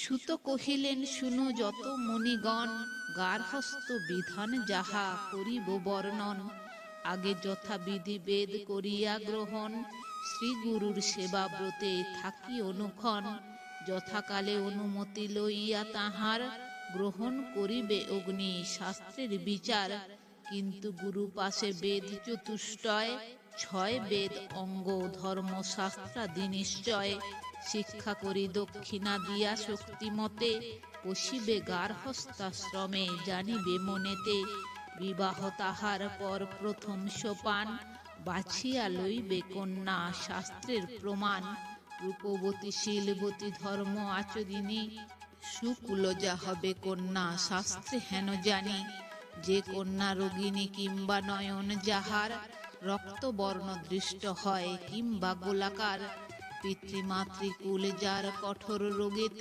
সুত কহিলেন, শুনো যত মণিগণ গার্হস্থ বিধান যাহা করিব বর্ণন, আগে যথাবিধি বেদ করিয়া গ্রহণ শ্রী গুরুর সেবা ব্রতে থাকি অনুক্ষণ, যথাকালে অনুমতি লইয়া তাহার গ্রহণ করিবে অগ্নি শাস্ত্রের বিচার, কিন্তু গুরু পাশে বেদ চতুষ্টয় ছয় বেদ, অঙ্গ, ধর্ম ধর্মশাস্ত্রাদি নিশ্চয়। শিক্ষা করি দক্ষিণা দিয়া শক্তিমতে, পশিবে গার্হস্থাশ্রমে জানিবে মনেতে। বিবাহ তাহার পর প্রথম সোপান, বাছিয়া লইবে কন্যা শাস্ত্রের প্রমাণ। রূপবতী শীলবতী ধর্ম আচরিণী সুকুলজা হবে কন্যা শাস্ত্রে হেন জানি। যে কন্যা রোগিণী কিংবা নয়ন যাহার রক্তবর্ণ দৃষ্ট হয় কিংবা গোলাকার পিতৃমাতৃকুল যার কঠোর রোগেতে